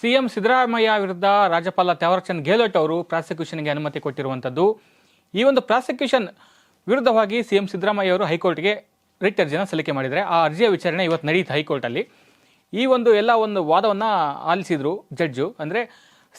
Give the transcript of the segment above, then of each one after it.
CM Siddaramaiah ವಿರುದ್ಧ ರಾಜ್ಯಪಾಲ ಥಾವರ್ಚಂದ್ ಗೆಹ್ಲೋಟ್ ಅವರು ಪ್ರಾಸಿಕ್ಯೂಷನ್ಗೆ ಅನುಮತಿ ಕೊಟ್ಟಿರುವಂಥದ್ದು. ಈ ಒಂದು ಪ್ರಾಸಿಕ್ಯೂಷನ್ ವಿರುದ್ಧವಾಗಿ ಸಿಎಂ ಸಿದ್ದರಾಮಯ್ಯ ಅವರು ಹೈಕೋರ್ಟ್ಗೆ ರಿಟ್ ಅರ್ಜಿನ ಸಲ್ಲಿಕೆ ಮಾಡಿದರೆ ಆ ಅರ್ಜಿಯ ವಿಚಾರಣೆ ಇವತ್ತು ನಡೆಯಿತು ಹೈಕೋರ್ಟಲ್ಲಿ ಈ ಒಂದು ಎಲ್ಲ ಒಂದು ವಾದವನ್ನು ಆಲಿಸಿದರು ಜಡ್ಜು. ಅಂದರೆ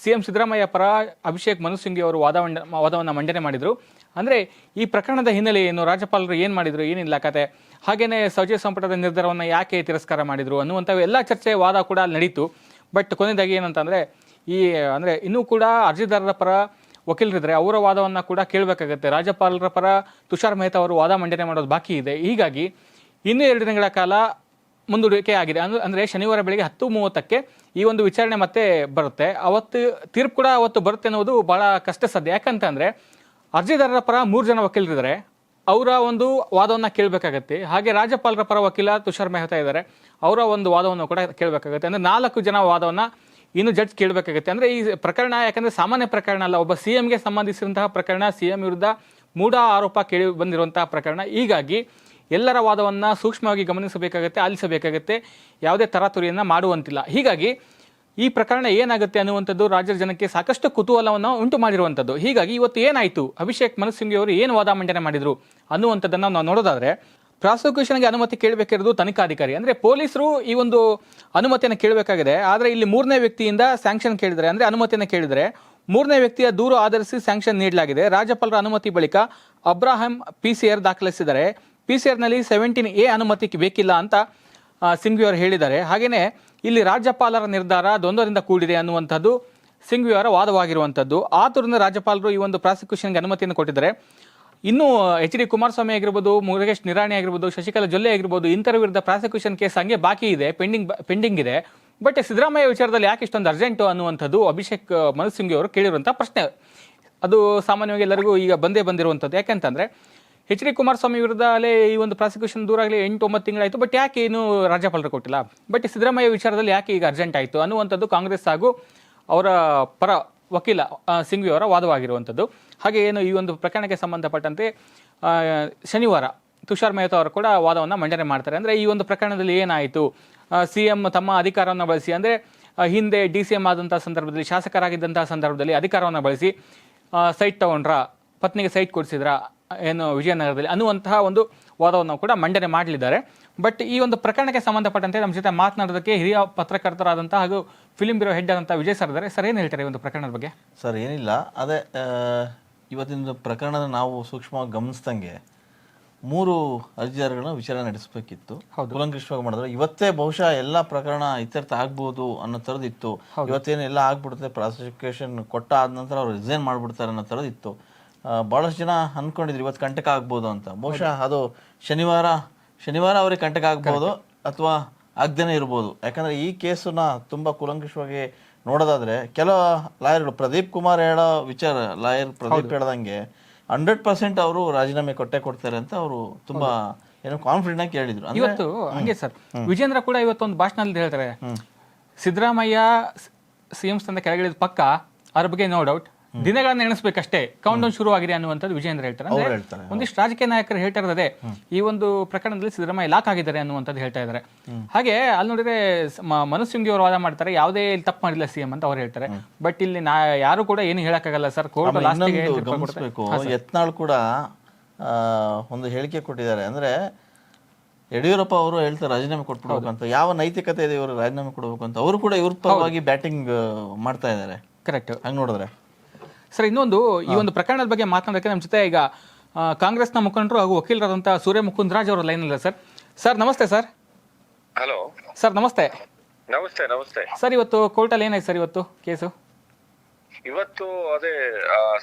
ಸಿ ಎಂ ಸಿದ್ದರಾಮಯ್ಯ ಪರ ಅಭಿಷೇಕ್ ಮನು ಸಿಂಘಿ ಅವರು ವಾದ ವಾದವನ್ನು ಮಂಡನೆ ಮಾಡಿದರು. ಅಂದರೆ ಈ ಪ್ರಕರಣದ ಹಿನ್ನೆಲೆ ಏನು, ರಾಜ್ಯಪಾಲರು ಏನು ಮಾಡಿದರು, ಏನಿಲ್ಲ ಕತೆ. ಹಾಗೆಯೇ ಸಚಿವ ಸಂಪುಟದ ನಿರ್ಧಾರವನ್ನು ಯಾಕೆ ತಿರಸ್ಕಾರ ಮಾಡಿದರು ಅನ್ನುವಂಥ ಎಲ್ಲ ಚರ್ಚೆ ವಾದ ಕೂಡ ನಡೀತು. ಬಟ್ ಕೊನೆಯದಾಗಿ ಏನಂತಂದರೆ, ಈ, ಅಂದರೆ ಇನ್ನೂ ಕೂಡ ಅರ್ಜಿದಾರರ ಪರ ವಕೀಲರಿದ್ದರೆ ಅವರ ವಾದವನ್ನು ಕೂಡ ಕೇಳಬೇಕಾಗತ್ತೆ. ರಾಜ್ಯಪಾಲರ ಪರ ತುಷಾರ್ ಮೆಹ್ತಾ ಅವರು ವಾದ ಮಂಡನೆ ಮಾಡೋದು ಬಾಕಿ ಇದೆ. ಹೀಗಾಗಿ ಇನ್ನೂ ಎರಡು ದಿನಗಳ ಕಾಲ ಮುಂದೂಡಿಕೆ ಆಗಿದೆ. ಅಂದ್ರೆ ಅಂದರೆ ಶನಿವಾರ ಬೆಳಗ್ಗೆ ಹತ್ತು ಮೂವತ್ತಕ್ಕೆ ಈ ಒಂದು ವಿಚಾರಣೆ ಮತ್ತೆ ಬರುತ್ತೆ. ಅವತ್ತು ತೀರ್ಪು ಕೂಡ ಅವತ್ತು ಬರುತ್ತೆ ಅನ್ನೋದು ಬಹಳ ಕಷ್ಟ ಸಾಧ್ಯ ಯಾಕಂತಂದರೆ ಅರ್ಜಿದಾರರ ಪರ ಮೂರು ಜನ ವಕೀಲರಿದ್ದಾರೆ. ಅವರ ಒಂದು ವಾದವನ್ನು ಕೇಳಬೇಕಾಗತ್ತೆ. ಹಾಗೆ ರಾಜ್ಯಪಾಲರ ಪರ ವಕೀಲ ತುಷಾರ್ ಮೆಹ್ತಾ ಇದ್ದಾರೆ. ಅವರ ಒಂದು ವಾದವನ್ನು ಕೂಡ ಕೇಳಬೇಕಾಗತ್ತೆ. ಅಂದರೆ ನಾಲ್ಕು ಜನ ವಾದವನ್ನು ಇನ್ನು ಜಡ್ಜ್ ಕೇಳಬೇಕಾಗುತ್ತೆ. ಅಂದರೆ ಈ ಪ್ರಕರಣ, ಯಾಕಂದರೆ ಸಾಮಾನ್ಯ ಪ್ರಕರಣ ಅಲ್ಲ, ಒಬ್ಬ ಸಿ ಎಂಗೆ ಸಂಬಂಧಿಸಿದಂತಹ ಪ್ರಕರಣ, ಸಿ ಎಂ ವಿರುದ್ಧ ಮೂಢ ಆರೋಪ ಕೇಳಿ ಬಂದಿರುವಂತಹ ಪ್ರಕರಣ. ಹೀಗಾಗಿ ಎಲ್ಲರ ವಾದವನ್ನು ಸೂಕ್ಷ್ಮವಾಗಿ ಗಮನಿಸಬೇಕಾಗತ್ತೆ, ಆಲಿಸಬೇಕಾಗತ್ತೆ. ಯಾವುದೇ ತರಾತುರಿಯನ್ನು ಮಾಡುವಂತಿಲ್ಲ. ಹೀಗಾಗಿ ಈ ಪ್ರಕರಣ ಏನಾಗುತ್ತೆ ಅನ್ನುವಂಥದ್ದು ರಾಜ್ಯದ ಜನಕ್ಕೆ ಸಾಕಷ್ಟು ಕುತೂಹಲವನ್ನು ಉಂಟು ಮಾಡಿರುವಂಥದ್ದು. ಹೀಗಾಗಿ ಇವತ್ತು ಏನಾಯಿತು? ಅಭಿಷೇಕ್ ಮನು ಅವರು ಏನು ವಾದ ಮಂಡನೆ ಮಾಡಿದರು ಅನ್ನುವಂಥದ್ದನ್ನು ನಾವು ನೋಡೋದಾದರೆ, ಪ್ರಾಸಿಕ್ಯೂಷನ್ಗೆ ಅನುಮತಿ ಕೇಳಬೇಕಿರೋದು ತನಿಖಾಧಿಕಾರಿ. ಅಂದರೆ ಪೊಲೀಸರು ಈ ಒಂದು ಅನುಮತಿಯನ್ನು ಕೇಳಬೇಕಾಗಿದೆ. ಆದರೆ ಇಲ್ಲಿ ಮೂರನೇ ವ್ಯಕ್ತಿಯಿಂದ ಸ್ಯಾಂಕ್ಷನ್ ಕೇಳಿದರೆ, ಅಂದರೆ ಅನುಮತಿಯನ್ನು ಕೇಳಿದರೆ, ಮೂರನೇ ವ್ಯಕ್ತಿಯ ದೂರು ಆಧರಿಸಿ ಸ್ಯಾಂಕ್ಷನ್ ನೀಡಲಾಗಿದೆ. ರಾಜ್ಯಪಾಲರ ಅನುಮತಿ ಬಳಿಕ ಅಬ್ರಾಹಂ ಪಿ ಸಿ ಆರ್ ದಾಖಲಿಸಿದರೆ ಪಿ ಸಿ ಆರ್ನಲ್ಲಿ ಸೆವೆಂಟೀನ್ ಎ ಅನುಮತಿ ಬೇಕಿಲ್ಲ ಅಂತ ಸಿಂಘ್ವಿ ಅವರು ಹೇಳಿದ್ದಾರೆ. ಹಾಗೆಯೇ ಇಲ್ಲಿ ರಾಜ್ಯಪಾಲರ ನಿರ್ಧಾರ ದ್ವಂದ್ವದಿಂದ ಕೂಡಿದೆ ಅನ್ನುವಂಥದ್ದು ಸಿಂಘ್ವಿ ಅವರ ವಾದವಾಗಿರುವಂಥದ್ದು. ಆತುರಿಂದ ರಾಜ್ಯಪಾಲರು ಈ ಒಂದು ಪ್ರಾಸಿಕ್ಯೂಷನ್ಗೆ ಅನುಮತಿಯನ್ನು ಕೊಟ್ಟಿದ್ದಾರೆ. ಇನ್ನು ಎಚ್ ಡಿ ಕುಮಾರಸ್ವಾಮಿ ಆಗಿರ್ಬೋದು, ಮುರುಗೇಶ್ ನಿರಾಣಿ ಆಗಿರ್ಬೋದು, ಶಶಿಕಲಾ ಜೊಲ್ಲೆ ಆಗಿರ್ಬೋದು ಇಂಥರ ವಿರುದ್ಧ ಪ್ರಾಸಿಕ್ಯೂಷನ್ ಕೇಸ್ ಹಂಗೆ ಬಾಕಿ ಇದೆ, ಪೆಂಡಿಂಗ್ ಪೆಂಡಿಂಗ್ ಇದೆ. ಬಟ್ ಸಿದ್ದರಾಮಯ್ಯ ವಿಚಾರದಲ್ಲಿ ಯಾಕೆ ಇಷ್ಟೊಂದು ಅರ್ಜೆಂಟು ಅನ್ನುವಂಥದ್ದು ಅಭಿಷೇಕ್ ಮನು ಸಿಂಘಿ ಅವರು ಕೇಳಿರುವಂಥ ಪ್ರಶ್ನೆ. ಅದು ಸಾಮಾನ್ಯವಾಗಿ ಎಲ್ಲರಿಗೂ ಈಗ ಬಂದೇ ಬಂದಿರುವಂಥದ್ದು. ಯಾಕೆಂತಂದ್ರೆ ಎಚ್ ಡಿ ಕುಮಾರಸ್ವಾಮಿ ವಿರುದ್ಧ ಅಲ್ಲೇ ಈ ಒಂದು ಪ್ರಾಸಿಕ್ಯೂಷನ್ ದೂರ ಆಗಲಿ ಎಂಟು, ಒಂಬತ್ತು ತಿಂಗಳಾಯಿತು. ಬಟ್ ಯಾಕೆ ಏನು ರಾಜ್ಯಪಾಲರು ಕೊಟ್ಟಿಲ್ಲ? ಬಟ್ ಸಿದ್ದರಾಮಯ್ಯ ವಿಚಾರದಲ್ಲಿ ಯಾಕೆ ಈಗ ಅರ್ಜೆಂಟ್ ಆಯಿತು? ಅನ್ನುವಂಥದ್ದು ಕಾಂಗ್ರೆಸ್ ಹಾಗೂ ಅವರ ಪರ ವಕೀಲ ಸಿಂಗ್ವಿ ಅವರ ವಾದವಾಗಿರುವಂಥದ್ದು. ಹಾಗೆ ಏನು ಈ ಒಂದು ಪ್ರಕರಣಕ್ಕೆ ಸಂಬಂಧಪಟ್ಟಂತೆ ಶನಿವಾರ ತುಷಾರ್ ಮೆಹ್ತಾ ಅವರು ಕೂಡ ವಾದವನ್ನು ಮಂಡನೆ ಮಾಡ್ತಾರೆ. ಅಂದರೆ ಈ ಒಂದು ಪ್ರಕರಣದಲ್ಲಿ ಏನಾಯಿತು? ಸಿ ಎಂ ತಮ್ಮ ಅಧಿಕಾರವನ್ನು ಬಳಸಿ, ಅಂದರೆ ಹಿಂದೆ ಡಿ ಸಿ ಎಂ ಆದಂಥ ಸಂದರ್ಭದಲ್ಲಿ ಶಾಸಕರಾಗಿದ್ದಂಥ ಸಂದರ್ಭದಲ್ಲಿ ಅಧಿಕಾರವನ್ನು ಬಳಸಿ ಸೈಟ್ ತಗೊಂಡ್ರ ಪತ್ನಿಗೆ ಸೈಟ್ ಕೊಡಿಸಿದ್ರ ಏನು ವಿಜಯನಗರದಲ್ಲಿ ಅನ್ನುವಂತಹ ಒಂದು ವಾದವನ್ನು ಕೂಡ ಮಂಡನೆ ಮಾಡಲಿದ್ದಾರೆ. ಬಟ್ ಈ ಒಂದು ಪ್ರಕರಣಕ್ಕೆ ಸಂಬಂಧಪಟ್ಟಂತೆ ನಮ್ಮ ಜೊತೆ ಮಾತನಾಡೋದಕ್ಕೆ ಹಿರಿಯ ಪತ್ರಕರ್ತರಾದಂತಹ ಹಾಗೂ ಫಿಲಿಂ ಬ್ಯೂರೋ ಹೆಡ್ ಆದಂತಹ ವಿಜಯ್ ಸರ್ ಇದ್ದಾರೆ. ಸರ್ ಏನು ಹೇಳ್ತಾರೆ ಈ ಒಂದು ಪ್ರಕರಣದ ಬಗ್ಗೆ? ಸರ್ ಏನಿಲ್ಲ. ಅದೇ ಇವತ್ತಿನ ಪ್ರಕರಣದ ನಾವು ಸೂಕ್ಷ್ಮವಾಗಿ ಗಮನಿಸ್ದಂಗೆ ಮೂರು ಅರ್ಜಿದಾರಗಳನ್ನ ವಿಚಾರಣೆ ನಡೆಸಬೇಕಿತ್ತು. ಕೂಲಂಕಷವಾಗಿ ಮಾಡಿದ್ರೆ ಇವತ್ತೇ ಬಹುಶಃ ಎಲ್ಲ ಪ್ರಕರಣ ಇತ್ಯರ್ಥ ಆಗ್ಬೋದು ಅನ್ನೋ ಥರದ್ದು ಇತ್ತು ಇವತ್ತೇನು ಎಲ್ಲ ಆಗ್ಬಿಡುತ್ತೆ ಪ್ರಾಸಿಕ್ಯೂಷನ್ ಕೊಟ್ಟ ಆದ ನಂತರ ಅವ್ರು ರಿಸೈನ್ ಮಾಡ್ಬಿಡ್ತಾರೆ ಅನ್ನೋ ತರದಿತ್ತು ಇತ್ತು ಆ, ಬಹಳಷ್ಟು ಜನ ಅನ್ಕೊಂಡಿದ್ರು ಇವತ್ತು ಕಂಟಕ ಆಗ್ಬೋದು ಅಂತ. ಬಹುಶಃ ಅದು ಶನಿವಾರ ಶನಿವಾರ ಅವ್ರಿಗೆ ಕಂಟಕ ಆಗ್ಬೋದು ಅಥವಾ ಆಗ್ದೇನೆ ಇರ್ಬೋದು. ಯಾಕಂದ್ರೆ ಈ ಕೇಸನ್ನ ತುಂಬಾ ಕೂಲಂಕಷವಾಗಿ ನೋಡೋದಾದ್ರೆ ಕೆಲವು ಲಾಯರ್ಗಳು ಪ್ರದೀಪ್ ಕುಮಾರ್ ಹೇಳೋ ವಿಚಾರ ಲಾಯರ್ ಪ್ರದೀಪ್ ಹೇಳ್ದಂಗೆ ಹಂಡ್ರೆಡ್ ಪರ್ಸೆಂಟ್ ಅವರು ರಾಜೀನಾಮೆ ಕೊಟ್ಟೆ ಕೊಡ್ತಾರೆ ಅಂತ ಅವರು ತುಂಬಾ ಏನೋ ಕಾನ್ಫಿಡೆಂಟ್ ಆಗಿ ಹೇಳಿದ್ರು ಇವತ್ತು ಹಂಗೆ ಸರ್ ವಿಜೇಂದ್ರ ಕೂಡ ಇವತ್ತೊಂದು ಭಾಷಣದಲ್ಲಿ ಹೇಳ್ತಾರೆ ಸಿದ್ದರಾಮಯ್ಯ ಸಿಎಂ ಸ್ಥಾನದ ಕೆಳಗಿಳಿದ ಪಕ್ಕ ಅದ್ರ ಬಗ್ಗೆ ನೋ ಡೌಟ್ ದಿನಗಳನ್ನ ಎಣಿಸ್ಬೇಕಷ್ಟೇ. ಕೌಂಟ್ ಡೌನ್ ಶುರು ಆಗಿದೆ ಅನ್ನುವಂಥದ್ದು ವಿಜೇಂದ್ರ ಹೇಳ್ತಾರೆ. ಒಂದಿಷ್ಟು ರಾಜಕೀಯ ನಾಯಕರು ಹೇಳ್ತಾ ಇರೋದೇ ಈ ಒಂದು ಪ್ರಕರಣದಲ್ಲಿ ಸಿದ್ದರಾಮಯ್ಯ ಲಾಕ್ ಆಗಿದ್ದಾರೆ ಅನ್ನುವಂಥದ್ದು ಹೇಳ್ತಾ ಇದ್ದಾರೆ. ಹಾಗೆ ಅಲ್ಲಿ ನೋಡಿದ್ರೆ ಸ- ಸಿಂಗ್ ಅವರು ವಾದ ಮಾಡ್ತಾರೆ ಯಾವುದೇ ಇಲ್ಲಿ ತಪ್ಪು ಮಾಡಿಲ್ಲ ಸಿಎಂ ಅಂತ ಅವ್ರು ಹೇಳ್ತಾರೆ. ಬಟ್ ಇಲ್ಲಿ ನಾ ಯಾರು ಕೂಡ ಏನು ಹೇಳಕ್ಕಾಗಲ್ಲ ಸರ್ ಕೋರ್ಟ್ ಗಮನಿಸಬೇಕು ಯತ್ನಾಳ್ ಕೂಡ ಒಂದು ಹೇಳಿಕೆ ಕೊಟ್ಟಿದ್ದಾರೆ. ಅಂದ್ರೆ ಯಡಿಯೂರಪ್ಪ ಅವರು ಹೇಳ್ತಾರೆ ರಾಜೀನಾಮೆ ಕೊಟ್ಬಿಡ್ಬೇಕು ಅಂತ. ಯಾವ ನೈತಿಕತೆ ಇದೆ ಇವರು ರಾಜೀನಾಮೆ ಕೊಡ್ಬೇಕು ಅಂತ. ಅವರು ಕೂಡ ಇವ್ರ ಪರವಾಗಿ ಬ್ಯಾಟಿಂಗ್ ಮಾಡ್ತಾ ಇದ್ದಾರೆ. ಕರೆಕ್ಟ್ ಹಂಗೆ ನೋಡಿದ್ರೆ. ಸರ್ ಇನ್ನೊಂದು ಈ ಒಂದು ಪ್ರಕರಣದ ಬಗ್ಗೆ ಮಾತನಾಡೋಕ್ಕೆ ನಮ್ಮ ಜೊತೆ ಈಗ ಕಾಂಗ್ರೆಸ್ನ ಮುಖಂಡರು ಹಾಗೂ ವಕೀಲರಾದಂಥ ಸೂರ್ಯ ಮುಕುಂದ್ ರಾಜ್ ಅವರ ಲೈನ್ ಅಲ್ಲ ಸರ್. ಸರ್ ನಮಸ್ತೆ ಸರ್. ಹಲೋ ಸರ್ ನಮಸ್ತೆ. ನಮಸ್ತೆ ನಮಸ್ತೆ. ಸರ್ ಇವತ್ತು ಕೋರ್ಟಲ್ಲಿ ಏನಾಯ್ತು ಸರ್ ಇವತ್ತು ಕೇಸು? ಇವತ್ತು ಅದೇ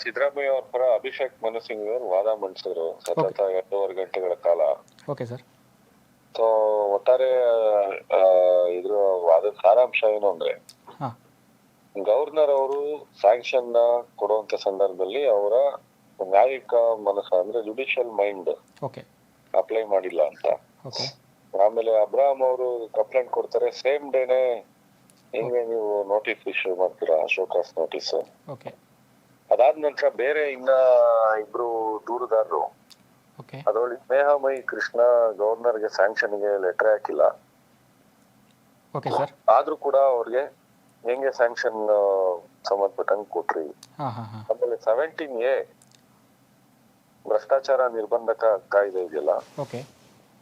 ಸಿದ್ದರಾಮಯ್ಯ ಅವ್ರ ಪರ ಅಭಿಷೇಕ್ ಮನು ಸಿಂಗ್ ಅವರು ವಾದ ಮಂಡಿಸಿದ್ರು. ಸತತ ಎರಡೂವರೆ ಗಂಟೆಗಳ ಕಾಲ. Okay sir. ಸೊ ಒಟ್ಟಾರೆ ಇದ್ರ ವಾದದ ಸಾರಾಂಶ ಏನು ಅಂದ್ರೆ ಗವರ್ನರ್ ಅವರು ಸ್ಯಾಂಕ್ಷನ್ನ ಕೊಡುವಂತ ಸಂದರ್ಭದಲ್ಲಿ ಅವರ ನ್ಯಾಯಿಕ ಮನಸ್ಸು ಅಂದ್ರೆ ಜುಡಿಷಿಯಲ್ ಮೈಂಡ್ ಅಪ್ಲೈ ಮಾಡಿಲ್ಲ ಅಂತ. ಆಮೇಲೆ ಅಬ್ರಾಹಂ ಅವರು ಕಂಪ್ಲೇಂಟ್ ಕೊಡ್ತಾರೆ ಸೇಮ್ ಡೇನೆ ಹಿಂಗೆ ನೀವು ನೋಟಿಸ್ ಇಶ್ಯೂ ಮಾಡ್ತೀರಾ ಶೋಕಾಸ್ ನೋಟಿಸ್ ಅದಾದ ನಂತರ ಬೇರೆ ಇನ್ನ ಇಬ್ರು ದೂರುದಾರರು ಅದರೊಳಗೆ ಸ್ನೇಹಮಯಿ ಕೃಷ್ಣ ಗವರ್ನರ್ಗೆ ಸ್ಯಾಂಕ್ಷನ್ಗೆ ಲೆಟರ್ ಹಾಕಿಲ್ಲ. ಆದ್ರೂ ಕೂಡ ಅವ್ರಿಗೆ ಹೆಂಗೆ ಸ್ಯಾಂಕ್ಷನ್ ಸಂಬಂಧಪಟ್ಟಂಗೆ ಕೊಟ್ರಿ? ಆಮೇಲೆ ಸೆವೆಂಟೀನ್ ಎ ಭ್ರಷ್ಟಾಚಾರ ನಿರ್ಬಂಧಕ ಕಾಯ್ದೆ ಇದೆಯಲ್ಲ?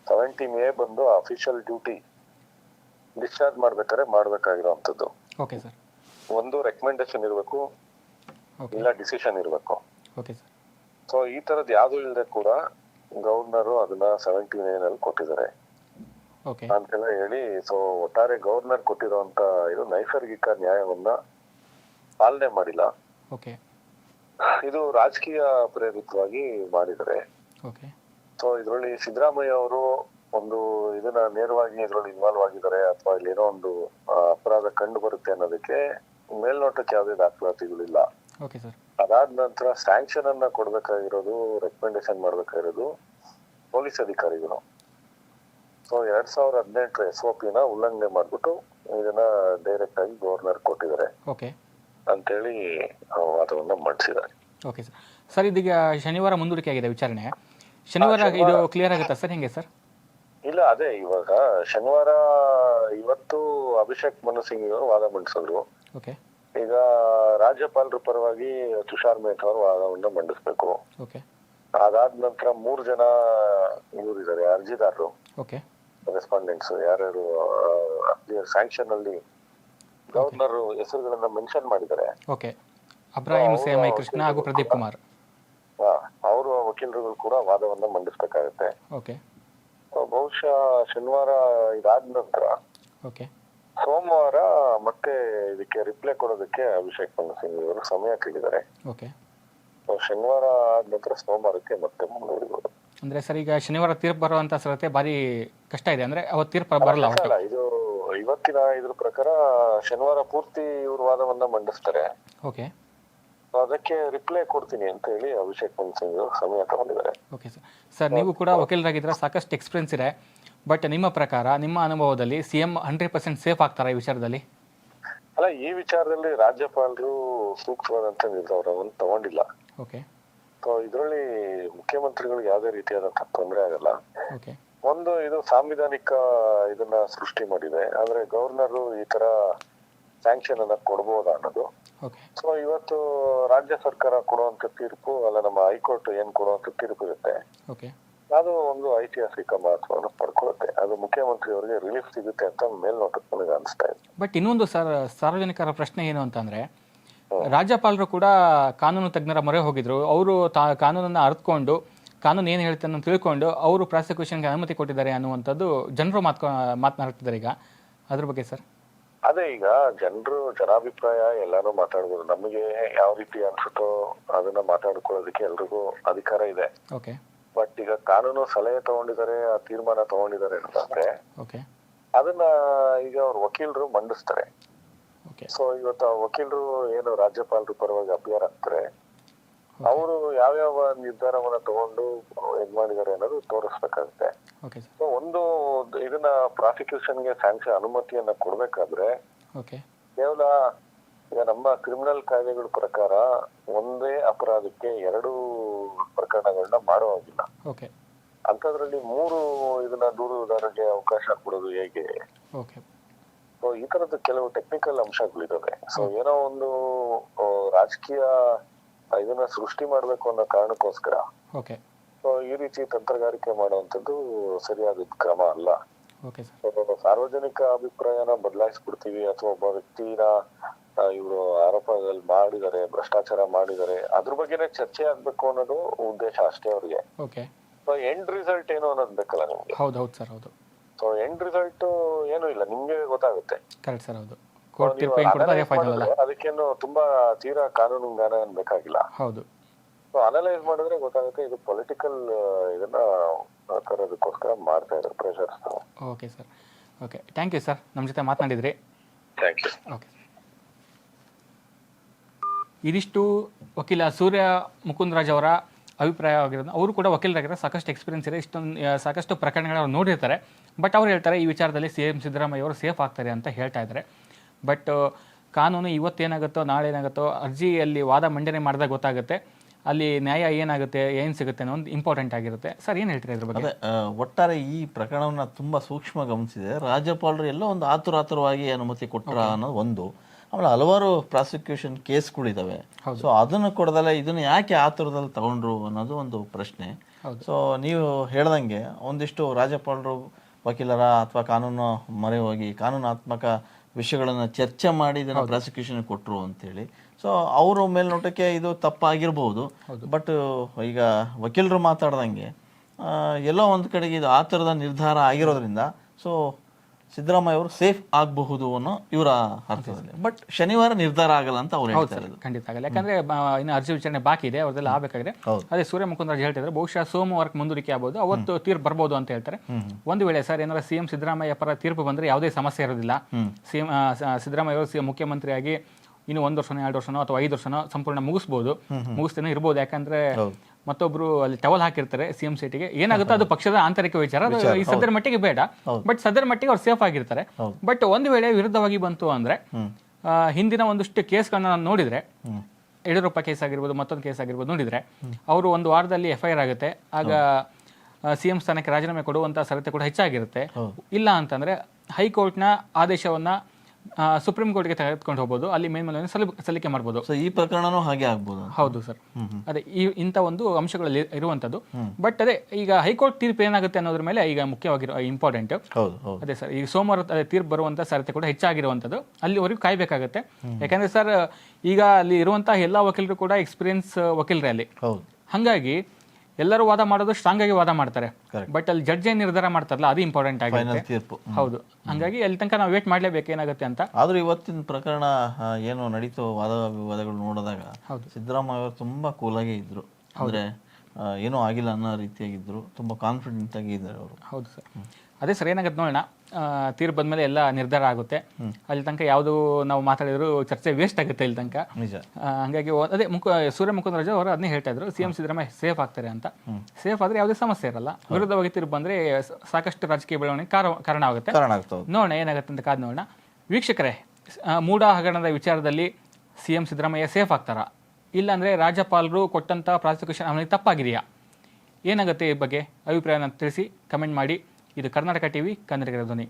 ಸೆವೆಂಟೀನ್ ಎ ಬಂದು ಅಫಿಷಿಯಲ್ ಡ್ಯೂಟಿ ಡಿಸ್ಚಾರ್ಜ್ ಮಾಡ್ಬೇಕಾದ್ರೆ ಮಾಡ್ಬೇಕಾಗಿರೋಂಥದ್ದು ಒಂದು ರೆಕಮೆಂಡೇಶನ್ ಇರಬೇಕು ಇಲ್ಲ ಡಿಸಿಷನ್ ಇರಬೇಕು. ಸೊ ಈ ತರದ್ ಯಾವ್ದು ಇಲ್ಲದೆ ಕೂಡ ಗವರ್ನರ್ ಅದನ್ನ ಸೆವೆಂಟೀನ್ನಲ್ಲಿ ಕೊಟ್ಟಿದ್ದಾರೆ. ಅಂತೆಲ್ಲ ಹೇಳಿ ಸೊ ಒಟ್ಟಾರೆ ಗವರ್ನರ್ ಕೊಟ್ಟಿರುವಂತ ಇದು ನೈಸರ್ಗಿಕ ನ್ಯಾಯವನ್ನ ಪಾಲನೆ ಮಾಡಿಲ್ಲ. ಇದು ರಾಜಕೀಯ ಪ್ರೇರಿತವಾಗಿ ಮಾಡಿದರೆ. ಸೊ ಇದರಲ್ಲಿ ಸಿದ್ದರಾಮಯ್ಯ ಅವರು ಒಂದು ಇದನ್ನ ನೇರವಾಗಿ ಇದರಲ್ಲಿ ಇನ್ವಾಲ್ವ್ ಆಗಿದ್ದಾರೆ ಅಥವಾ ಇಲ್ಲಿ ಏನೋ ಒಂದು ಅಪರಾಧ ಕಂಡು ಬರುತ್ತೆ ಅನ್ನೋದಕ್ಕೆ ಮೇಲ್ನೋಟಕ್ಕೆ ಯಾವುದೇ ದಾಖಲಾತಿಗಳಿಲ್ಲ. ಅದಾದ ನಂತರ ಸ್ಯಾಂಕ್ಷನ್ ಅನ್ನ ಕೊಡ್ಬೇಕಾಗಿರೋದು ರೆಕಮೆಂಡೇಶನ್ ಮಾಡ್ಬೇಕಾಗಿರೋದು ಪೊಲೀಸ್ ಅಧಿಕಾರಿಗಳು. ಸೊ ಎರಡ್ ಸಾವಿರದ ಹದಿನೆಂಟರ ಎಸ್ ಒ ನ ಉಲ್ಲಂಘನೆ ಮಾಡ್ಬಿಟ್ಟು ಇದನ್ನ ಡೈರೆಕ್ಟ್ ಆಗಿ ಗವರ್ನರ್ ಕೊಟ್ಟಿದ್ದಾರೆ. ಓಕೆ ಅಂತೇಳಿ ವಾದವನ್ನು ಮಂಡಿಸಿದ್ದಾರೆ. ಓಕೆ ಸರ್ ಸರ್ ಇದೀಗ ಶನಿವಾರ ಮುಂದೂಡಿಕೆ ಆಗಿದೆ ವಿಚಾರಣೆ. ಶನಿವಾರ ಇದು ಕ್ಲಿಯರ್ ಆಗುತ್ತೆ ಸರ್ ಹೆಂಗೆ ಸರ್ ಇಲ್ಲ ಅದೇ ಇವಾಗ ಶನಿವಾರ ಇವತ್ತು ಅಭಿಷೇಕ್ ಮನು ಸಿಂಗ್ ಅವರು ವಾದ ಮಂಡಿಸಿದ್ರು. ಓಕೆ ಈಗ ರಾಜ್ಯಪಾಲರ ಪರವಾಗಿ ತುಷಾರ್ ಮೇಹ್ತಾ ಅವರು ವಾದವನ್ನು ಮಂಡಿಸ್ಬೇಕು. ಓಕೆ ಅದಾದ ನಂತರ ಮೂರು ಜನ ಇವರಿದ್ದಾರೆ ಅರ್ಜಿದಾರರು. ಓಕೆ ರೆಸ್ಪಾಂಡೆಂಟ್ಸ್ ಯಾರ್ಯಾರು ಸ್ಯಾಂಕ್ಷನ್ ಅಲ್ಲಿ ಗವರ್ನರ್ ಹೆಸರುಗಳನ್ನ ಮೆನ್ಷನ್ ಮಾಡಿದ್ದಾರೆ. ಓಕೆ ಅಬ್ರಾಹಿಂ ಸೇಮೈ ಕೃಷ್ಣ ಹಾಗೂ ಪ್ರದೀಪ್ ಕುಮಾರ್. ಅವರು ವಕೀಲರುಗಳು ಕೂಡ ವಾದವನ್ನ ಮಂಡಿಸಬೇಕಾಗುತ್ತೆ. ಓಕೆ ಬಹುಶಃ ಶನಿವಾರ ಇದಾದ ನಂತರ ಓಕೆ ಸೋಮವಾರ ಮತ್ತೆ ಇದಕ್ಕೆ ರಿಪ್ಲೈ ಕೊಡೋದಕ್ಕೆ ಅಭಿಷೇಕ್ ಮನು ಸಿಂಗ್ ಇವರು ಸಮಯ ಕೇಳಿದ್ದಾರೆ. ಓಕೆ ಶನಿವಾರ ಆದ ನಂತರ ಸೋಮವಾರಕ್ಕೆ ಮತ್ತೆ ಮುಂದುವರಿಬಹುದು ಅಂದರೆ ಸರ್ ಈಗ ಶನಿವಾರ ತೀರ್ಪು ಬರುವಂತ ಸರತೆ ಭಾರಿ ಕಷ್ಟ ಇದೆ. ಅಂದ್ರೆ ಅವತ್ತು ತೀರ್ಪು ಬರಲ್ಲ ಒಟ್ಟು? ಅಲ್ಲ ಇದು ಇವತ್ತಿನ ಇದ್ರ ಪ್ರಕಾರ ಶನಿವಾರ ಪೂರ್ತಿ ಇವ್ರ ವಾದವನ್ನ ಮಂಡಿಸ್ತಾರೆ. ಓಕೆ. So, ಅದಕ್ಕೆ ರಿಪ್ಲೈ ಕೊಡ್ತೀನಿ ಅಂತ ಹೇಳಿ ಅಭಿಷೇಕ್ ಮನ್ಸಿಂಗ್ ಸಮಯ ತಗೊಂಡಿದ್ದಾರೆ. Okay sir. ಸರ್ ನೀವು ಕೂಡ ವಕೀಲರಾಗಿದ್ರೆ ಸಾಕಷ್ಟು ಎಕ್ಸ್ಪೀರಿಯನ್ಸ್ ಇದೆ. ಬಟ್ ನಿಮ್ಮ ಪ್ರಕಾರ ನಿಮ್ಮ ಅನುಭವದಲ್ಲಿ C M hundred percent safe ಆಗ್ತಾರಾ ಈ ವಿಚಾರದಲ್ಲಿ? ಅಲ್ಲ ಈ ವಿಚಾರದಲ್ಲಿ ರಾಜ್ಯಪಾಲರು ಸೂಕ್ತವಾದಂತ ನಿರ್ಧಾರವನ್ನು ತಗೊಂಡಿಲ್ಲ. ಓಕೆ. ಇದರಲ್ಲಿ ಮುಖ್ಯಮಂತ್ರಿಗಳಿಗೆ ಯಾವುದೇ ರೀತಿಯಾದಂತಹ ತೊಂದರೆ ಆಗಲ್ಲ. ಒಂದು ಇದು ಸಾಂವಿಧಾನಿಕ ಇದನ್ನ ಸೃಷ್ಟಿ ಮಾಡಿದೆ. ಆದ್ರೆ ಗವರ್ನರ್ ಈ ತರ ಸ್ಯಾಂಕ್ಷನ್ ಅನ್ನ ಕೊಡ್ಬೋದಾ ಅನ್ನೋದು. ಸೊ ಇವತ್ತು ರಾಜ್ಯ ಸರ್ಕಾರ ಕೊಡುವಂತ ತೀರ್ಪು ಅಲ್ಲ ನಮ್ಮ ಹೈಕೋರ್ಟ್ ಏನ್ ಕೊಡುವಂತ ತೀರ್ಪು ಇರುತ್ತೆ. ಅದು ಒಂದು ಐತಿಹಾಸಿಕ ಮಹತ್ವವನ್ನು ಪಡ್ಕೊಳ್ಳುತ್ತೆ ಅದು ಮುಖ್ಯಮಂತ್ರಿ ಅವರಿಗೆ ರಿಲೀಫ್ ಸಿಗುತ್ತೆ ಅಂತ ಮೇಲ್ನೋಟಕ್ಕೆ ನನಗೆ ಅನಿಸ್ತಾ ಇದೆ. ಬಟ್ ಇನ್ನೊಂದು ಸರ್ ಸಾರ್ವಜನಿಕರ ಪ್ರಶ್ನೆ ಏನು ಅಂತಂದರೆ ರಾಜ್ಯಪಾಲರು ಕೂಡ ಕಾನೂನು ತಜ್ಞರ ಮೊರೆ ಹೋಗಿದ್ರು. ಅವರು ತಾ ಕಾನೂನನ್ನು ಅರ್ಥಕೊಂಡು ಕಾನೂನು ಏನು ಹೇಳ್ತಾನೆ ಅಂತ ತಿಳ್ಕೊಂಡು ಅವರು ಪ್ರಾಸಿಕ್ಯೂಷನ್ಗೆ ಅನುಮತಿ ಕೊಟ್ಟಿದ್ದಾರೆ ಅನ್ನುವಂಥದ್ದು ಜನರು ಮಾತ್ಕೊ ಮಾತನಾಡ್ತಿದ್ದಾರೆ ಈಗ. ಅದ್ರ ಬಗ್ಗೆ ಸರ್? ಅದೇ ಈಗ ಜನರು ಜನಾಭಿಪ್ರಾಯ ಎಲ್ಲಾನು ಮಾತಾಡ್ಬೋದು. ನಮಗೆ ಯಾವ ರೀತಿ ಅನ್ಸುತ್ತೋ ಅದನ್ನ ಮಾತಾಡ್ಕೊಳ್ಳೋದಕ್ಕೆ ಎಲ್ರಿಗೂ ಅಧಿಕಾರ ಇದೆ. ಓಕೆ. ಬಟ್ ಈಗ ಕಾನೂನು ಸಲಹೆ ತಗೊಂಡಿದ್ದಾರೆ ಆ ತೀರ್ಮಾನ ತಗೊಂಡಿದ್ದಾರೆ ಅಂತಂದ್ರೆ ಓಕೆ. ಅದನ್ನ ಈಗ ಅವ್ರ ವಕೀಲರು ಮಂಡಿಸ್ತಾರೆ. ಸೊ ಇವತ್ತು ಆ ವಕೀಲರು ಏನು ರಾಜ್ಯಪಾಲರು ಪರವಾಗಿ ಅಪಿಯರ್ ಆಗ್ತಾರೆ ಅವರು ಯಾವ್ಯಾವ ನಿರ್ಧಾರವನ್ನ ತಗೊಂಡು ಇದ್ ಮಾಡಿದ್ದಾರೆ ಅನ್ನೋದು ತೋರಿಸ್ಬೇಕಾಗುತ್ತೆ. ಸೊ ಒಂದು ಇದನ್ನ ಪ್ರಾಸಿಕ್ಯೂಷನ್ಗೆ ಸ್ಯಾಂಕ್ಷನ್ ಅನುಮತಿಯನ್ನ ಕೊಡ್ಬೇಕಾದ್ರೆ ಕೇವಲ ಈಗ ನಮ್ಮ ಕ್ರಿಮಿನಲ್ ಕಾಯ್ದೆಗಳ ಪ್ರಕಾರ ಒಂದೇ ಅಪರಾಧಕ್ಕೆ ಎರಡು ಪ್ರಕರಣಗಳನ್ನ ಮಾಡೋ ಹಾಗಿಲ್ಲ. ಓಕೆ ಅಂತದ್ರಲ್ಲಿ ಮೂರು ಇದನ್ನ ದೂರುದಾರರಿಗೆ ಅವಕಾಶ ಕೊಡೋದು ಹೇಗೆ? ಸೊ ಈ ತರದ ಕೆಲವು ಟೆಕ್ನಿಕಲ್ ಅಂಶಗಳಿದಾವೆ. ಸೊ ಏನೋ ಒಂದು ರಾಜಕೀಯ ಇದನ್ನ ಸೃಷ್ಟಿ ಮಾಡ್ಬೇಕು ಅನ್ನೋ ಕಾರಣಕ್ಕೋಸ್ಕರ ಸೊ ಈ ರೀತಿ ತಂತ್ರಗಾರಿಕೆ ಮಾಡುವಂತದ್ದು ಸರಿಯಾದ ಕ್ರಮ ಅಲ್ಲ. ಸಾರ್ವಜನಿಕ ಅಭಿಪ್ರಾಯನ ಬದಲಾಯಿಸ್ಬಿಡ್ತೀವಿ ಅಥವಾ ಒಬ್ಬ ವ್ಯಕ್ತಿನ ಇವರು ಆರೋಪದಲ್ಲಿ ಮಾಡಿದರೆ ಭ್ರಷ್ಟಾಚಾರ ಮಾಡಿದರೆ ಅದ್ರ ಬಗ್ಗೆನೇ ಚರ್ಚೆ ಆಗ್ಬೇಕು ಅನ್ನೋದು ಉದ್ದೇಶ ಅಷ್ಟೇ ಅವ್ರಿಗೆ. ಎಂಡ್ ರಿಸಲ್ಟ್ ಏನು ಅನ್ನೋದು ಬೇಕಲ್ಲ ನಿಮ್ಗೆ? ಹೌದು ಹೌದು ಸರ್ ಹೌದು. ಸೊ ಎಂಡ್ ರಿಸಲ್ಟ್ ಏನೂ ಇಲ್ಲ. ನಿಮ್ಗೆ ಗೊತ್ತಾಗುತ್ತೆ. ಕರೆಕ್ಟ್ ಸರ್ ಹೌದು. ಕೋರ್ಟ್ ನೀವು ತೀರ್ಪು ಏನು ಕೊಡ್ತಾರೆ ಅದೇ analyze ಫೈನಲ್ ಅಲ್ಲ. ಅದಕ್ಕೇನು ತುಂಬಾ ತೀರಾ ಕಾನೂನು ಜ್ಞಾನ ಬೇಕಾಗಿಲ್ಲ. ಹೌದು. ಸೊ ಅನಲೈಸ್ ಮಾಡಿದ್ರೆ ಗೊತ್ತಾಗುತ್ತೆ ಇದು ಪೊಲಿಟಿಕಲ್ ಇದನ್ನ ತರೋದಕ್ಕೋಸ್ಕರ ಮಾಡ್ತಾ ಇದ್ದಾರೆ pressures okay sir okay thank you sir ನಮ್ಮ ಜೊತೆ ಮಾತನಾಡಿದ್ರಿ. ಥ್ಯಾಂಕ್ ಯು ಓಕೆ ಇದಿಷ್ಟು ವಕೀಲ ಸೂರ್ಯ ಮುಕುಂದರಾಜ್ ಅವರ ಅಭಿಪ್ರಾಯವಾಗಿರೋದು ಅವರು ಕೂಡ ವಕೀಲರಾಗಿರೋ ಸಾಕಷ್ಟು ಎಕ್ಸ್ಪೀರಿಯನ್ಸ್ ಇದೆ. ಇಷ್ಟೊಂದು ಸಾಕಷ್ಟು ಪ್ರಕರಣಗಳು ಅವ್ರು ನೋಡಿರ್ತಾರೆ. ಬಟ್ ಅವ್ರು ಹೇಳ್ತಾರೆ ಈ ವಿಚಾರದಲ್ಲಿ ಸಿ ಎಂ ಸಿದ್ದರಾಮಯ್ಯ ಅವರು ಸೇಫ್ ಆಗ್ತಾರೆ ಅಂತ ಹೇಳ್ತಾ ಇದ್ದಾರೆ. ಬಟ್ ಕಾನೂನು ಇವತ್ತೇನಾಗುತ್ತೋ ನಾಳೆ ಏನಾಗುತ್ತೋ ಅರ್ಜಿಯಲ್ಲಿ ವಾದ ಮಂಡನೆ ಮಾಡಿದಾಗ ಗೊತ್ತಾಗುತ್ತೆ. ಅಲ್ಲಿ ನ್ಯಾಯ ಏನಾಗುತ್ತೆ ಏನು ಸಿಗುತ್ತೆ ಅನ್ನೋ ಒಂದು ಇಂಪಾರ್ಟೆಂಟ್ ಆಗಿರುತ್ತೆ. ಸರ್ ಏನು ಹೇಳ್ತೀರಾ ಇದ್ರ ಬಗ್ಗೆ? ಒಟ್ಟಾರೆ ಈ ಪ್ರಕರಣವನ್ನು ತುಂಬ ಸೂಕ್ಷ್ಮ ಗಮನಿಸಿದೆ ರಾಜ್ಯಪಾಲರು ಎಲ್ಲೋ ಒಂದು ಆತುರಾತುರವಾಗಿ ಅನುಮತಿ ಕೊಟ್ಟರು ಅನ್ನೋದು ಒಂದು. ಆಮೇಲೆ ಹಲವಾರು ಪ್ರಾಸಿಕ್ಯೂಷನ್ ಕೇಸ್ಗಳಿದ್ದಾವೆ ಸೊ ಅದನ್ನು ಕೊಡದಲ್ಲ ಇದನ್ನ ಯಾಕೆ ಆ ಥರದಲ್ಲಿ ತಗೊಂಡ್ರು ಅನ್ನೋದು ಒಂದು ಪ್ರಶ್ನೆ. ಸೊ ನೀವು ಹೇಳ್ದಂಗೆ ಒಂದಿಷ್ಟು ರಾಜ್ಯಪಾಲರು ವಕೀಲರ ಅಥವಾ ಕಾನೂನು ಮೊರೆ ಹೋಗಿ ಕಾನೂನಾತ್ಮಕ ವಿಷಯಗಳನ್ನು ಚರ್ಚೆ ಮಾಡಿ ಇದನ್ನು ಪ್ರಾಸಿಕ್ಯೂಷನ್ ಕೊಟ್ಟರು ಅಂತೇಳಿ. ಸೊ ಅವರು ಮೇಲ್ನೋಟಕ್ಕೆ ಇದು ತಪ್ಪಾಗಿರ್ಬೋದು. ಬಟ್ ಈಗ ವಕೀಲರು ಮಾತಾಡ್ದಂಗೆ ಎಲ್ಲೋ ಒಂದು ಕಡೆಗೆ ಇದು ಆ ಥರದ ನಿರ್ಧಾರ ಆಗಿರೋದ್ರಿಂದ ಸೊ ಸಿದ್ದರಾಮಯ್ಯ ಅವರು ಸೇಫ್ ಆಗಬಹುದು ಅನ್ನೋ ಇವರ ಅರ್ಥದಲ್ಲಿ. ಬಟ್ ಶನಿವಾರ ನಿರ್ಧಾರ ಆಗಲ್ಲ ಅಂತ ಅವ್ರು ಹೇಳ್ತಾರೆ ಖಂಡಿತ ಆಗಲ್ಲ. ಯಾಕಂದ್ರೆ ಇನ್ನು ಅರ್ಜಿ ವಿಚಾರಣೆ ಬಾಕಿ ಇದೆ ಅವರದೆಲ್ಲ ಆಗಬೇಕಾಗಿದೆ. ಅದೇ ಸೂರ್ಯ ಮುಕುಂದರಾಜ್ ಹೇಳ್ತಿದ್ರೆ ಬಹುಶಃ ಸೋಮವಾರಕ್ಕೆ ಮುಂದೂಡಿಕೆ ಆಗ್ಬೋದು ಅವತ್ತು ತೀರ್ಪು ಬರ್ಬೋದು ಅಂತ ಹೇಳ್ತಾರೆ. ಒಂದು ವೇಳೆ ಸರ್ ಏನಾರ ಸಿಎಂ ಸಿದ್ದರಾಮಯ್ಯ ಪರ ತೀರ್ಪು ಬಂದ್ರೆ ಯಾವುದೇ ಸಮಸ್ಯೆ ಇರೋದಿಲ್ಲ. ಸಿಎಂ ಸಿದ್ದರಾಮಯ್ಯ ಅವರು ಸಿಎಂ ಮುಖ್ಯಮಂತ್ರಿಯಾಗಿ ಇನ್ನು ಒಂದು ವರ್ಷನೋ ಎರಡು ವರ್ಷನೋ ಅಥವಾ ಐದು ವರ್ಷನೋ ಸಂಪೂರ್ಣ ಮುಗಿಸ್ಬೋದು. ಮುಗಿಸ್ತೇನೆ ಇರ್ಬೋದು. ಯಾಕಂದ್ರೆ ಮತ್ತೊಬ್ರು ಅಲ್ಲಿ ಟವಲ್ ಹಾಕಿರ್ತಾರೆ ಸಿಎಂ ಸೀಟಿಗೆ ಏನಾಗುತ್ತೋ ಅದು ಪಕ್ಷದ ಆಂತರಿಕ ವಿಚಾರ. ಅದು ಈ ಸದ್ಯದ ಮಟ್ಟಿಗೆ ಬೇಡ. ಬಟ್ ಸದ್ಯದ ಮಟ್ಟಿಗೆ ಅವ್ರು ಸೇಫ್ ಆಗಿರ್ತಾರೆ. ಬಟ್ ಒಂದು ವೇಳೆ ವಿರುದ್ಧವಾಗಿ ಬಂತು ಅಂದ್ರೆ ಹಿಂದಿನ ಒಂದಿಷ್ಟು ಕೇಸ್ಗಳನ್ನ ನಾನು ನೋಡಿದ್ರೆ ಯಡಿಯೂರಪ್ಪ ಕೇಸ್ ಆಗಿರ್ಬೋದು ಮತ್ತೊಂದು ಕೇಸ್ ಆಗಿರ್ಬೋದು ನೋಡಿದ್ರೆ ಅವರು ಒಂದು ವಾರದಲ್ಲಿ ಎಫ್ ಐ ಆರ್ ಆಗುತ್ತೆ. ಆಗ ಸಿಎಂ ಸ್ಥಾನಕ್ಕೆ ರಾಜೀನಾಮೆ ಕೊಡುವಂತ ಸಾಧ್ಯತೆ ಕೂಡ ಹೆಚ್ಚಾಗಿರುತ್ತೆ. ಇಲ್ಲ ಅಂತಂದ್ರೆ ಹೈಕೋರ್ಟ್ನ ಆದೇಶವನ್ನ ಸುಪ್ರೀಂ ಕೋರ್ಟ್ಗೆ ತೆಗೆದುಕೊಂಡು ಹೋಗ್ಬೋದು. ಅಲ್ಲಿ ಮೇಲ್ಮನವಿಯನ್ನು ಸಲ್ಲಿ ಸಲ್ಲಿಕೆ ಮಾಡಬಹುದು ಸೊ ಈ ಪ್ರಕರಣನೂ ಹಾಗೆ ಆಗ್ಬೋದು. ಹೌದು ಸರ್. ಅದೇ ಈ ಇಂಥ ಒಂದು ಅಂಶಗಳಲ್ಲಿ ಇರುವಂತದ್ದು ಬಟ್ ಅದೇ ಈಗ ಹೈಕೋರ್ಟ್ ತೀರ್ಪು ಏನಾಗುತ್ತೆ ಅನ್ನೋದ್ರ ಮೇಲೆ ಈಗ ಮುಖ್ಯವಾಗಿರುವ ಇಂಪಾರ್ಟೆಂಟ್ ಅದೇ ಸರ್ ಈಗ ಸೋಮವಾರ ಅದೇ ತೀರ್ಪು ಬರುವಂತ ಸಾಧ್ಯತೆ ಕೂಡ ಹೆಚ್ಚಾಗಿರುವಂಥದ್ದು. ಅಲ್ಲಿವರೆಗೂ ಕಾಯ್ಬೇಕಾಗತ್ತೆ. ಯಾಕಂದ್ರೆ ಸರ್ ಈಗ ಅಲ್ಲಿ ಇರುವಂತಹ ಎಲ್ಲಾ ವಕೀಲರು ಕೂಡ ಎಕ್ಸ್ಪೀರಿಯನ್ಸ್ ವಕೀಲರೇ ಅಲ್ಲಿ. ಹೌದು. ಹಾಗಾಗಿ ಎಲ್ಲರೂ ವಾದ ಮಾಡೋದು ಸ್ಟ್ರಾಂಗ್ ಆಗಿ ವಾದ ಮಾಡ್ತಾರೆ. ಬಟ್ ಅಲ್ಲಿ ಜಡ್ಜ್ ಏನ್ ನಿರ್ಧಾರ ಮಾಡ್ತಾರಲ್ಲ ಅದು ಇಂಪಾರ್ಟೆಂಟ್ ಆಗಿದೆ ಫೈನಲ್ ತೀರ್ಪು. ಹೌದು. ಹಂಗಾಗಿ ಅಲ್ಲಿ ತನಕ ನಾವು ವೇಟ್ ಮಾಡ್ಲೇಬೇಕು ಏನಾಗುತ್ತೆ ಅಂತ. ಆದ್ರೂ ಇವತ್ತಿನ ಪ್ರಕರಣ ಏನು ನಡೀತು ವಾದ ವಿವಾದಗಳು ನೋಡಿದಾಗ ಸಿದ್ದರಾಮಯ್ಯ ಅವರು ತುಂಬಾ ಕೂಲಾಗಿ ಇದ್ರು. ಅಂದ್ರೆ ಏನೂ ಆಗಿಲ್ಲ ಅನ್ನೋ ರೀತಿಯಾಗಿದ್ರು. ತುಂಬಾ ಕಾನ್ಫಿಡೆಂಟ್ ಆಗಿ ಇದ್ದಾರೆ ಅವರು. ಹೌದು ಸರ್. ಅದೇ ಸರ್ ಏನಾಗುತ್ತೆ ನೋಡೋಣ. ತೀರ್ ಬಂದ್ಮೇಲೆ ಎಲ್ಲ ನಿರ್ಧಾರ ಆಗುತ್ತೆ. ಅಲ್ಲಿ ತನಕ ಯಾವುದು ನಾವು ಮಾತಾಡಿದ್ರು ಚರ್ಚೆ ವೇಸ್ಟ್ ಆಗುತ್ತೆ ಇಲ್ಲಿ ತನಕ. ಹಂಗಾಗಿ ಅದೇ ಮುಖ ಸೂರ್ಯ ಮುಕುಂದರಾಜು ಅವರು ಅದನ್ನೇ ಹೇಳ್ತಾ ಇದ್ರು. ಸಿಎಂ ಸಿದ್ದರಾಮಯ್ಯ ಸೇಫ್ ಆಗ್ತಾರೆ ಅಂತ. ಸೇಫ್ ಆದ್ರೆ ಯಾವುದೇ ಸಮಸ್ಯೆ ಇರಲ್ಲ. ವಿರುದ್ಧವಾಗಿ ತೀರ್ಪು ಬಂದ್ರೆ ಸಾಕಷ್ಟು ರಾಜಕೀಯ ಬೆಳವಣಿಗೆ ಕಾರ- ಕಾರಣ ಆಗುತ್ತೆ. ನೋಡೋಣ ಏನಾಗುತ್ತೆ ಅಂತ ಕಾದ್ ನೋಡೋಣ. ವೀಕ್ಷಕರೇ ಮೂಡಾ ಹಗರಣದ ವಿಚಾರದಲ್ಲಿ ಸಿಎಂ ಸಿದ್ದರಾಮಯ್ಯ ಸೇಫ್ ಆಗ್ತಾರಾ? ಇಲ್ಲಾಂದ್ರೆ ರಾಜ್ಯಪಾಲರು ಕೊಟ್ಟಂತ ಪ್ರಾಸಿಕ್ಯೂಷನ್ ಅವನಿಗೆ ತಪ್ಪಾಗಿದೆಯಾ? ಏನಾಗುತ್ತೆ ಈ ಬಗ್ಗೆ? ಅಭಿಪ್ರಾಯನ ತಿಳಿಸಿ ಕಮೆಂಟ್ ಮಾಡಿ. ಇದು ಕರ್ನಾಟಕ ಟಿವಿ ಕನ್ನಡಿಗರ ಧ್ವನಿ.